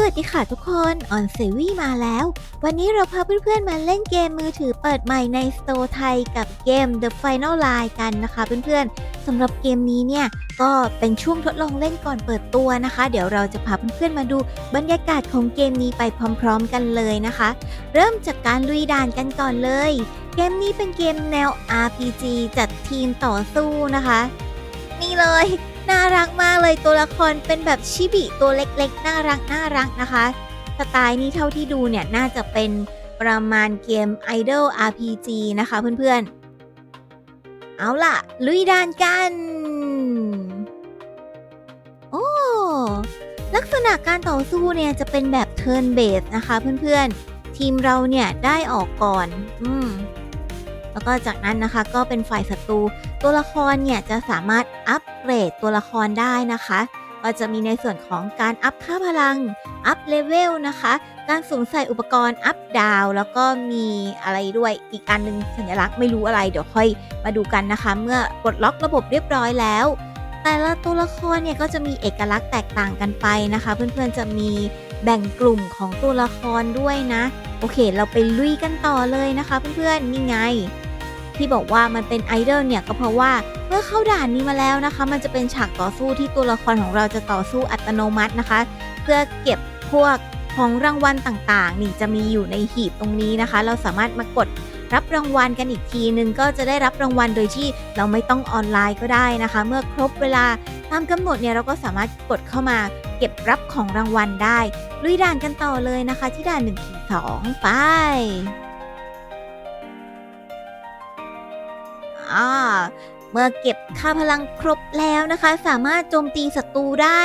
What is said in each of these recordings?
สวัสดีค่ะทุกคนออนเซวี่มาแล้ว วันนี้เราพาเพื่อนๆมาเล่นเกมมือถือเปิดใหม่ในสโตร์ไทยกับเกม The Final Line กันนะคะเพื่อนๆสำหรับเกมนี้เนี่ยก็เป็นช่วงทดลองเล่นก่อนเปิดตัวนะคะ เดี๋ยวเราจะพาเพื่อนๆมาดูบรรยากาศของเกมนี้ไปพร้อมๆกันเลยนะคะ เริ่มจากการลุยด่านกันก่อนเลย เกมนี้เป็นเกมแนว RPG จัดทีมต่อสู้นะคะ นี่เลย น่ารักมากเลยตัวละครเป็นแบบชิบิตัวเล็กๆ น่ารักน่ารักนะคะสไตล์นี้เท่าที่ดูเนี่ยน่าจะเป็นประมาณเกม Idol RPG นะคะเพื่อนๆ เอาล่ะ ลุยด่านกัน โอ้ลักษณะการต่อสู้เนี่ยจะเป็นแบบ Turn Based นะคะเพื่อนๆ ทีมเราเนี่ยได้ออกก่อน อืมแล้วก็จากนั้นนะคะก็เป็นฝ่ายศัตรู ตัวละครเนี่ยจะสามารถอัปเกรดตัวละครได้นะคะ ก็จะมีในส่วนของการอัพค่าพลัง อัพเลเวลนะคะ การสวมใส่อุปกรณ์อัพดาว แล้วก็มีอะไรด้วยอีกอันหนึงสัญลักษณ์ไม่รู้อะไรเดี๋ยวค่อยมาดูกันนะคะ เมื่อปลดล็อกระบบเรียบร้อยแล้วแต่ละตัวละครเนี่ยก็จะมีเอกลักษณ์แตกต่างกันไปนะคะ เพื่อนๆจะมีแบ่งกลุ่มของตัวละครด้วยนะ โอเค เราไปลุยกันต่อเลยนะคะ เพื่อนๆนี่ไง ที่บอกว่ามันเป็นไอดอลเนี่ยก็เพราะว่าเมื่อเข้าด่านนี้มาแล้วนะคะ มันจะเป็นฉากต่อสู้ที่ตัวละครของเราจะต่อสู้อัตโนมัตินะคะ เพื่อเก็บพวกของรางวัลต่างๆ นี่จะมีอยู่ในหีบตรงนี้นะคะ เราสามารถมากดรับรางวัลกันอีกทีนึงก็จะได้รับรางวัลโดยที่เราไม่ต้องออนไลน์ก็ได้นะคะ เมื่อครบเวลาตามกำหนดเนี่ยเราก็สามารถกดเข้ามาเก็บรับของรางวัลได้ลุยด่านกันต่อเลยนะคะ ที่ด่าน1ขีด2ไป อ่าเมื่อเก็บค่าพลังครบแล้วนะคะ สามารถโจมตีศัตรูได้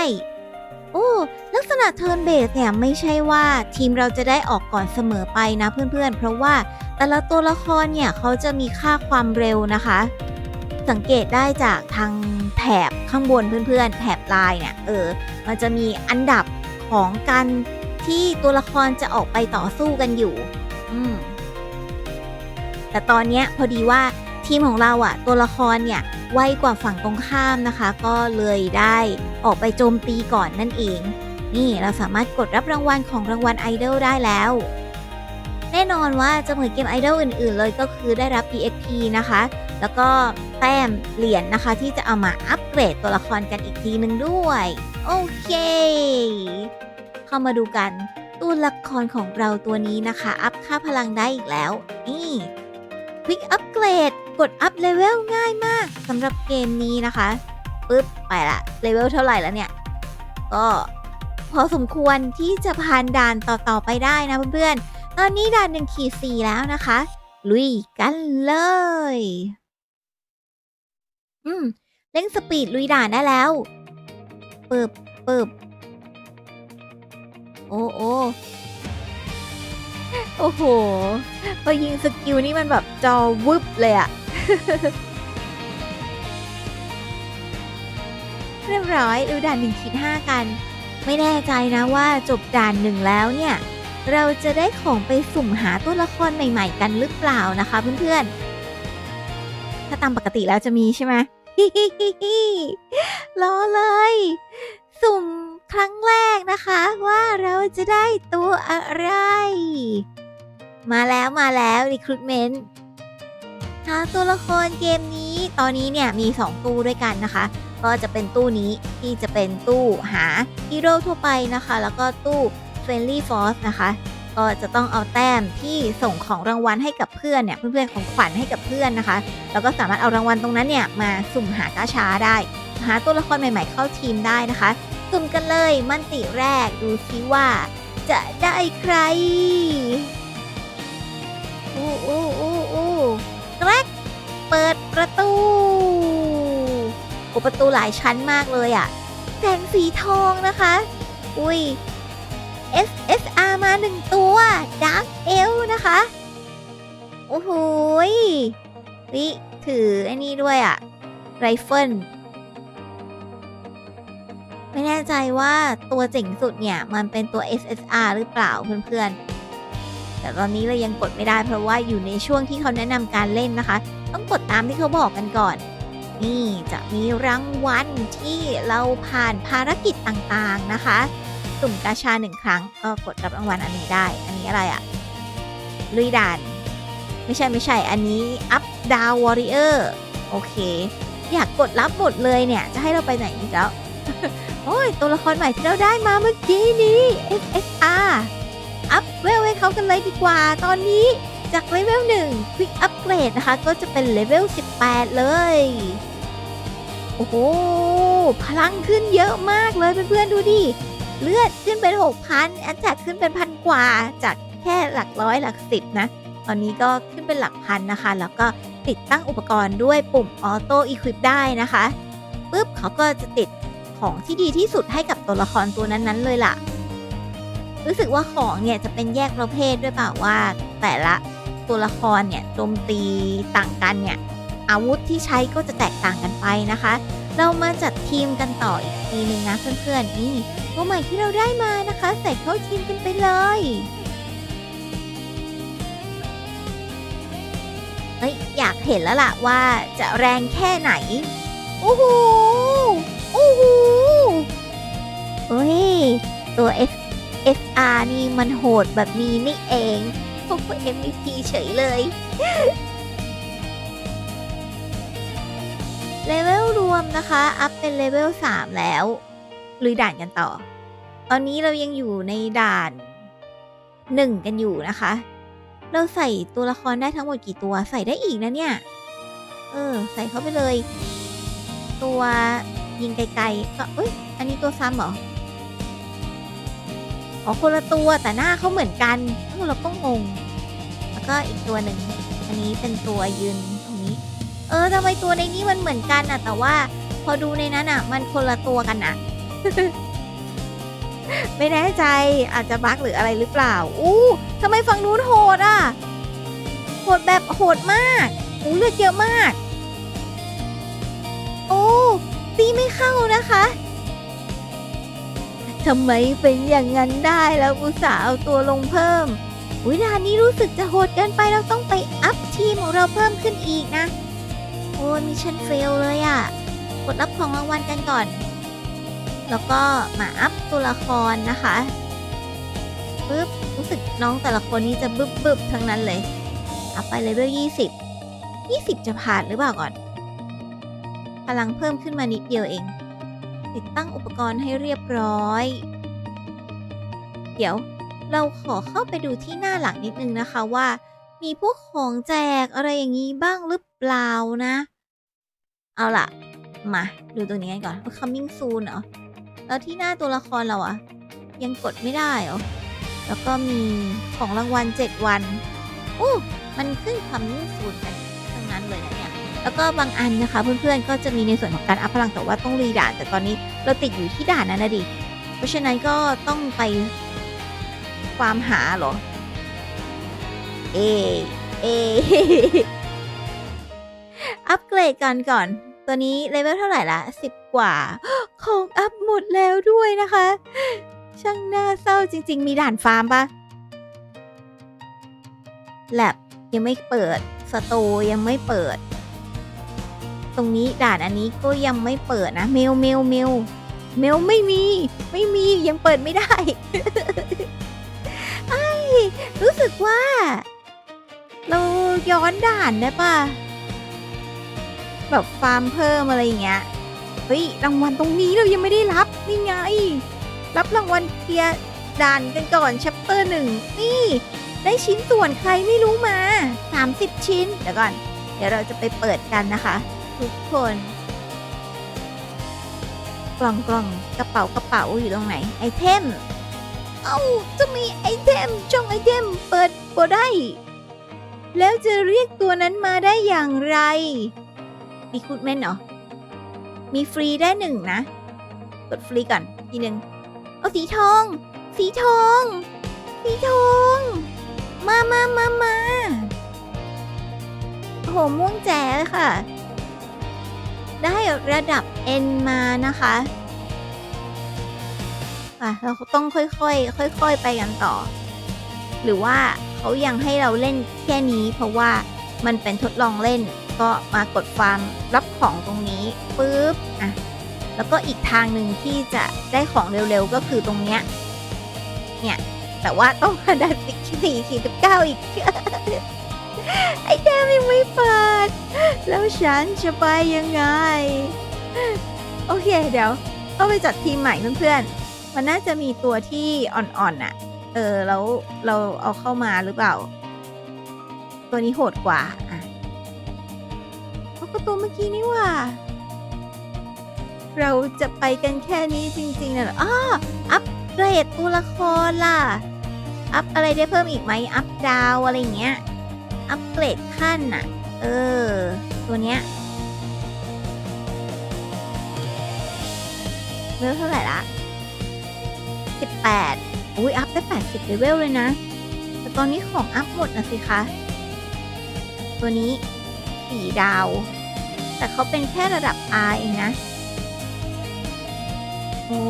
โอ้ลักษณะเทิร์นเบสเนี่ยไม่ใช่ว่าทีมเราจะได้ออกก่อนเสมอไปนะเพื่อนๆ เพราะว่าแต่ละตัวละครเนี่ยเขาจะมีค่าความเร็วนะคะ สังเกตได้จากทางแถบข้างบนเพื่อนๆ แถบลายเนี่ยเออ มันจะมีอันดับของการที่ตัวละครจะออกไปต่อสู้กันอยู่ อืมแต่ตอนเนี้ยพอดีว่า ทีมของเราอะตัวละครเนี่ยไวกว่าฝั่งตรงข้ามนะคะ ก็เลยได้ออกไปโจมตีก่อนนั่นเอง นี่เราสามารถกดรับรางวัลของรางวัลไอดอลได้แล้ว แน่นอนว่าจะเหมือนเกมไอดอลอื่นๆ เลยก็คือได้รับ EXP นะคะ แล้วก็แต้มเหรียญนะคะ ที่จะเอามาอัปเกรดตัวละครกันอีกทีนึงด้วย โอเค เข้ามาดูกัน ตัวละครของเราตัวนี้นะคะ อัพค่าพลังได้อีกแล้ว นี่ควิกอัปเกรด กดอัพเลเวลง่ายมากสำหรับเกมนี้นะคะปึ๊บไปละเลเวลเท่าไหร่แล้วเนี่ย ก็พอสมควรที่จะผ่านด่านต่อๆไปได้นะเพื่อนๆ ตอนนี้ด่านหนึ่งขีดสี่แล้วนะคะ ลุยกันเลย อืมเร่งสปีดลุยด่านได้แล้วเปึบเปึบโอ้โอ้โอ้โหพอยิงสกิลนี่มันแบบจอวึบเลยอะ เรียบร้อยดูด่านหนึ่งขีดห้ากัน ไม่แน่ใจนะว่าจบด่านหนึ่งแล้วเนี่ย เราจะได้ของไปสุ่มหาตัวละครใหม่ๆ กันหรือเปล่านะคะเพื่อนๆ ถ้าตามปกติแล้วจะมีใช่ไหมรอเลย สุ่มครั้งแรกนะคะว่าเราจะได้ตัวอะไร มาแล้วมาแล้ว Recruitment หาตัวละครเกมนี้ตอนนี้เนี่ยมี 2 ตู้ด้วยกันนะคะ ก็จะเป็นตู้นี้ที่จะเป็นตู้หาฮีโร่ทั่วไปนะคะ แล้วก็ตู้ Friendly Force นะคะ ก็จะต้องเอาแต้มที่ส่งของรางวัลให้กับเพื่อนเนี่ยเพื่อนๆของขวัญให้กับเพื่อนนะคะ แล้วก็สามารถเอารางวัลตรงนั้นเนี่ยมาสุ่มหากาชาได้ หาตัวละครใหม่ๆเข้าทีมได้นะคะ สุ่มกันเลยมันติแรกดูซิว่า จะได้ใครอู้อู้อู้อู้ ดประตูโอประตูหลายชั้นมากเลยอะ่ะแสงสีทองนะคะ อุ้ย SSR มาหนึ่งตัว Dark e l นะคะ โอ้โหยวิถือไอ้นี่ด้วยอะไรเฟิลไม่แน่ใจว่าตัวเจ๋งสุดเนี่ย มันเป็นตัว SSR หรือเปล่าเพื่อนๆแต่ตอนนี้เรายังกดไม่ได้เพราะว่าอยู่ในช่วงที่เขาแนะนำการเล่นนะคะ ต้องกดตามที่เขาบอกกันก่อน นี่จะมีรางวัลที่เราผ่านภารกิจต่างๆนะคะสุ่มกาชาหนึ่งครั้งก็กดรับรางวัลอันนี้ได้ อันนี้อะไรอะลุยด่าน ไม่ใช่ไม่ใช่ อันนี้ up down warrior โอเค อยากกดรับหมดเลยเนี่ย จะให้เราไปไหนอีกแล้ว โอ้ย ตัวละครใหม่ที่เราได้มาเมื่อกี้นี้ SSR อัพเวลให้เขากันเลยดีกว่าตอนนี้ จากเลเวล1 Quick Upgrade นะคะ ก็จะเป็นเลเวล 18 เลย โอ้โห พลังขึ้นเยอะมากเลยเพื่อนๆดูดิ เลือดขึ้นเป็น 6,000แอนแทกขึ้นเป็นพันกว่า จากแค่หลักร้อยหลักสิบนะ ตอนนี้ก็ขึ้นเป็นหลักพันนะคะ แล้วก็ติดตั้งอุปกรณ์ด้วยปุ่มออโต้อีควิปได้นะคะปุ๊บเขาก็จะติดของที่ดีที่สุดให้กับตัวละครตัวนั้นๆเลยล่ะ รู้สึกว่าของเนี่ยจะเป็นแยกประเภทด้วยเปล่าว่า แต่ละ ตัวละครเนี่ยโจมตีต่างกันเนี่ยอาวุธที่ใช้ก็จะแตกต่างกันไปนะคะ เรามาจัดทีมกันต่ออีกทีหนึ่งนะเพื่อนๆนี่ตัวใหม่ที่เราได้มานะคะใส่เข้าทีมกันไปเลยเฮ้ยอยากเห็นแล้วล่ะว่าจะแรงแค่ไหนโอ้โหโอ้โหเฮ้ยตัว F FR นี่มันโหดแบบนี้นี่เอง MVP เฉยเลย เลเวลรวมนะคะ อัพเป็นเลเวล 3 แล้วลุยด่านกันต่อ ตอนนี้เรายังอยู่ในด่าน 1 กันอยู่นะคะ เราใส่ตัวละครได้ทั้งหมดกี่ตัวใส่ได้อีกนะเนี่ย เออ ใส่เข้าไปเลย ตัวยิงไกลๆก็เอ้ย อันนี้ตัวซ้ำเหรออ๋อคนละตัวแต่หน้าเขาเหมือนกันเออเราก็งง แล้วก็อีกตัวหนึ่ง อันนี้เป็นตัวยืนตรงนี้ เออทำไมตัวในนี้มันเหมือนกันอะแต่ว่าพอดูในนั้นอะมันคนละตัวกันอะไม่แน่ใจอาจจะบั๊กหรืออะไรหรือเปล่า อู้ทำไมฝั่งนู้นโหดอะโหดแบบโหดมากอู้เลือดเยอะมาก โอ้ตีไม่เข้านะคะทำไมเป็นอย่างนั้นได้แล้วอุตส่าห์เอาตัวลงเพิ่ม อุ้ยด่านนี้รู้สึกจะโหดเกินไปเราต้องไปอัพทีมของเราเพิ่มขึ้นอีกนะ โอ้ยมิชชั่นเฟลเลยอะ่ะ กดรับของรางวัลกันก่อน แล้วก็มาอัพตัวละครนะคะปึ๊บรู้สึกน้องแต่ละคนนี้จะบึบบึบทั้งนั้นเลยอัพไปเลเวล20 20 จะผ่านหรือเปล่าก่อนพลังเพิ่มขึ้นมานิดเดียวเอง ติดตั้งอุปกรณ์ให้เรียบร้อย เดี๋ยว เราขอเข้าไปดูที่หน้าหลังนิดนึงนะคะว่า มีพวกของแจกอะไรอย่างนี้บ้างหรือเปล่านะ เอาล่ะ มาดูตรงนี้กันก่อน coming soon เหรอแล้วที่หน้าตัวละครเราอะยังกดไม่ได้เหรอแล้วก็มีของรางวัล 7 วันโอ้มันขึ้น coming soon กันทั้งนั้นเลยนะเนี่ยแล้วก็บางอันนะคะเพื่อนๆก็จะมีในส่วนของการอัพพลังแต่ว่าต้องรีด่าน แต่ตอนนี้เราติดอยู่ที่ด่านนั้นนะดิเพราะฉะนั้นก็ต้องไป ฟามหาเหรอ เอ เอ อัปเกรดกันก่อน ตัวนี้เลเวลเท่าไหร่ละสิบกว่า ของอัพหมดแล้วด้วยนะคะ ช่างน่าเศร้าจริง ๆ มีด่านฟาร์มปะแลบยังไม่เปิด สโตร์ยังไม่เปิด ตรงนี้ด่านอันนี้ก็ยังไม่เปิดนะ เมลเมลเมลเมลไม่มี ไม่มียังเปิดไม่ได้ ว่า เราย้อนด่านได้ปะแบบฟาร์มเพิ่มอะไรอย่างเงี้ยเฮ้ยรางวัลตรงนี้เรายังไม่ได้รับนี่ไง รับรางวัลเคลียร์ด่านกันก่อนชัปเตอร์หนึ่งนี่ ได้ชิ้นส่วนใครไม่รู้มา 30 ชิ้น เดี๋ยวก่อน เดี๋ยวเราจะไปเปิดกันนะคะ ทุกคน กล่องกล่องกระเป๋ากระเป๋าอยู่ตรงไหน ไอเทม เอ้าจะมีไอเทมช่องไอเทมเปิดบ่ได้ แล้วจะเรียกตัวนั้นมาได้อย่างไร มีคูดเมนเหรอ มีฟรีได้หนึ่งนะ กดฟรีก่อนทีหนึ่งเอาสีทอง สีทอง สีทอง มามามามาโอ้โหม่วงแจ๋เลยค่ะ ได้ระดับ N มานะคะ่ะ เราต้องค่อยๆค่อยๆไปกันต่อ หรือว่าเขายังให้เราเล่นแค่นี้ เพราะว่ามันเป็นทดลองเล่นก็มากดฟาร์มรับของตรงนี้ปุ๊บอะแล้วก็อีกทางหนึ่งที่จะได้ของเร็วๆก็คือตรงเนี้ยเนี่ยแต่ว่าต้องมาดันสิสี่สี่สิบเก้าอีก ไอ้แก้มยังไม่เปิด แล้วฉันจะไปยังไง โอเคเดี๋ยวต้องไปจัดทีมใหม่เพื่อนๆ มันน่าจะมีตัวที่อ่อนๆน่ะ เออแล้วเราเอาเข้ามาหรือเปล่า ตัวนี้โหดกว่าอะเอาก็ตัวเมื่อกี้นี่ว่า เราจะไปกันแค่นี้จริงๆนะอ้ออัปเกรดตัวละครล่ะ อัพอะไรได้เพิ่มอีกไหมอัพดาวอะไรเงี้ย อัปเกรดขั้นน่ะ เออ ตัวเนี้ยเลเวลเท่าไหร่ละ 18 อุ้ยอัพได้ 80เลเวลเลยนะ แต่ตอนนี้ของอัพหมดนะสิคะ ตัวนี้ 4 ดาว แต่เขาเป็นแค่ระดับ R เองนะ โอ้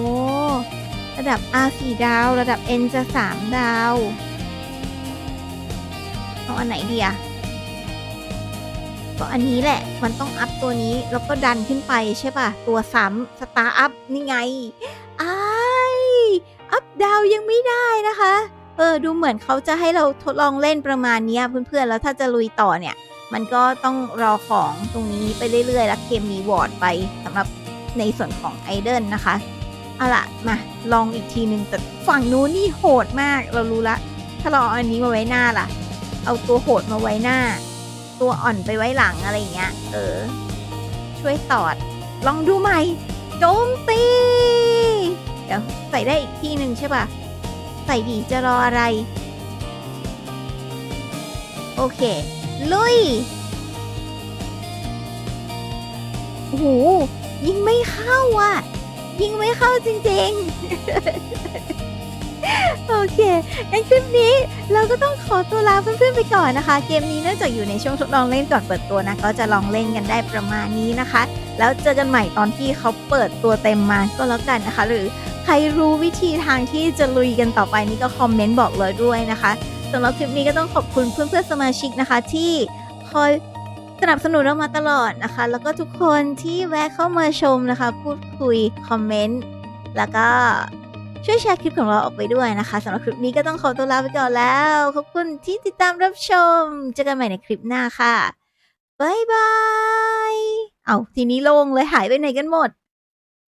ระดับ R 4 ดาว ระดับ N จะ 3 ดาว เอาอันไหนดีอะก็อันนี้แหละ มันต้องอัพตัวนี้ แล้วก็ดันขึ้นไปใช่ป่ะ ตัวซ้ำสตาร์อัพนี่ไงอ้า อัพดาวยังไม่ได้นะคะ เออดูเหมือนเขาจะให้เราทดลองเล่นประมาณนี้เพื่อนๆแล้วถ้าจะลุยต่อเนี่ย มันก็ต้องรอของตรงนี้ไปเรื่อยๆ แล้วเคมมีวอร์ดไปสำหรับในส่วนของไอเดิลนะคะเอาล่ะมาลองอีกทีนึงแต่ฝั่งนู้นนี่โหดมากเรารู้ละ ถ้าเราเอาอันนี้มาไว้หน้าล่ะ เอาตัวโหดมาไว้หน้า ตัวอ่อนไปไว้หลังอะไรอย่างเงี้ยเออ ช่วยสอด ลองดูใหม่โจมตี เดี๋ยวใส่ได้อีกที่หนึ่งใช่ป่ะใส่ดีจะรออะไร โอเค ลุย โอ้โห ยิงไม่เข้าอะ ยิงไม่เข้าจริงๆโอเคงั้นคลิปนี้เราก็ต้องขอตัวลาเพื่อนๆไปก่อนนะคะ เกมนี้เนื่องจากอยู่ในช่วงทดลองเล่นก่อนเปิดตัวนะ ก็จะลองเล่นกันได้ประมาณนี้นะคะ แล้วเจอกันใหม่ตอนที่เขาเปิดตัวเต็มมาก็แล้วกันนะคะ หรือใครรู้วิธีทางที่จะลุยกันต่อไปนี่ก็คอมเมนต์บอกเลยด้วยนะคะสำหรับคลิปนี้ก็ต้องขอบคุณเพื่อนๆสมาชิกนะคะ ที่คอยสนับสนุนเรามาตลอดนะคะ แล้วก็ทุกคนที่แวะเข้ามาชมนะคะ พูดคุยคอมเมนต์แล้วก็ช่วยแชร์คลิปของเราออกไปด้วยนะคะสำหรับคลิปนี้ก็ต้องขอตัวลาไปก่อนแล้ว ขอบคุณที่ติดตามรับชม เจอกันใหม่ในคลิปหน้าค่ะ บ๊ายบาย เอาทีนี้โล่งเลยหายไปไหนกันหมด